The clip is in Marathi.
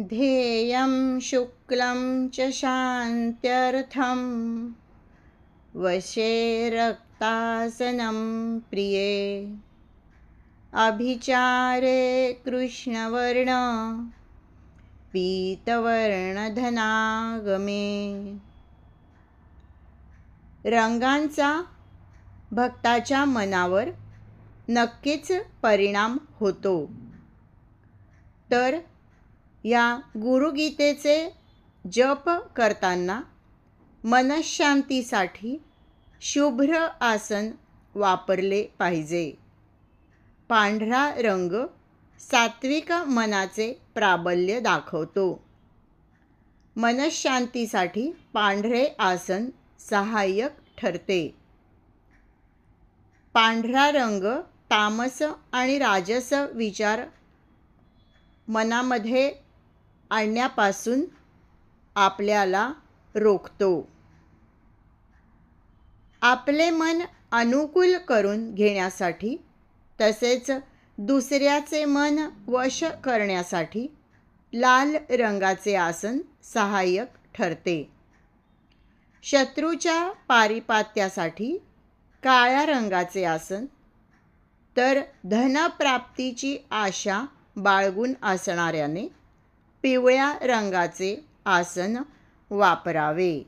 ध्येयं शुक्लं च शान्त्यर्थं। वशे रक्तासनं प्रिये। अभिचारे कृष्णवर्ण। पीतवर्णधनागमे। रंगांचा भक्ताच्या मनावर नक्कीच परिणाम होतो. तर या गुरुगीतेचे जप करताना मनशांतीसाठी शुभ्र आसन वापरले पाहिजे. पांढरा रंग सात्विक मनाचे प्राबल्य दाखवतो. मनशांतीसाठी पांढरे आसन सहाय्यक ठरते. पांढरा रंग तामस आणि राजस विचार मनामध्ये आणण्यापासून आपल्याला रोखतो. आपले मन अनुकूल करून घेण्यासाठी तसेच दुसऱ्याचे मन वश करण्यासाठी लाल रंगाचे आसन सहाय्यक ठरते. शत्रूच्या पारिपात्यासाठी काळ्या रंगाचे आसन तर धनप्राप्तीची आशा बाळगून असणाऱ्याने पिवळ्या रंगाचे आसन वापरावे.